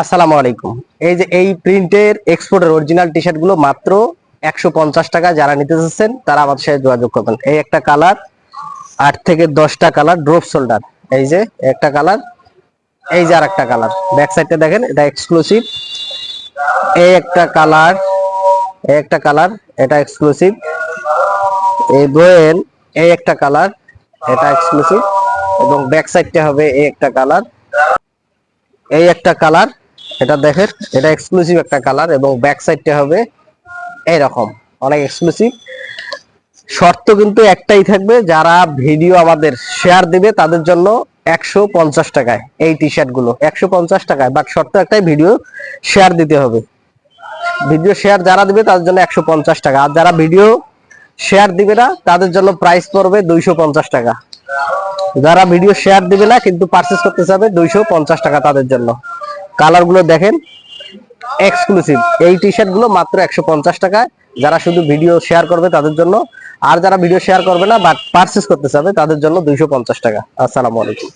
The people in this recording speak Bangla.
আসসালামু আলাইকুম। এই যে এই প্রিন্টের এক্সপোর্টের অরিজিনাল টি শার্টগুলো মাত্র একশো পঞ্চাশ টাকা যারা নিতে চাচ্ছেন, তারা আমাদের সাথে যোগাযোগ করবেন। এই একটা কালার, আট থেকে দশটা কালার ড্রপ শোল্ডার এই যে একটা কালার, এই যে আর একটা কালার ব্যাক সাইডটা দেখেন, এটা এক্সক্লুসিভ এই একটা কালার, এই একটা কালার, এটা এক্সক্লুসিভ এই বয়েন এই একটা কালার, এটা এক্সক্লুসিভ এবং ব্যাক সাইডটা হবে এই একটা কালার। এই একটা কালার এটা দেখেন, এটা এক্সক্লুসিভ একটা কালার এবং ব্যাক সাইডটা হবে এরকম অনেক এক্সক্লুসিভ শর্ত কিন্তু একটাই থাকবে, যারা ভিডিও আমাদের শেয়ার দিবে তাদের জন্য একশো পঞ্চাশ টাকায় এই টি শার্টগুলো, একশো পঞ্চাশ টাকায়। বাট শর্ত একটাই ভিডিও শেয়ার দিতে হবে। ভিডিও শেয়ার যারা দিবে তাদের জন্য একশো পঞ্চাশ টাকা। আর যারা ভিডিও শেয়ার দিবে না, তাদের জন্য প্রাইস পড়বে দুইশো পঞ্চাশ টাকা। যারা ভিডিও শেয়ার দিবে না, কিন্তু পারচেস করতে চাবে দুইশো পঞ্চাশ টাকা তাদের জন্য। কালারগুলো দেখেন এক্সক্লুসিভ। এই টি শার্টগুলো মাত্র একশো পঞ্চাশ টাকায়। যারা শুধু ভিডিও শেয়ার করবে তাদের জন্য। আর যারা ভিডিও শেয়ার করবে না বাট পারচেস করতে চাবে, তাদের জন্য দুইশো পঞ্চাশ টাকা। আসসালামু আলাইকুম।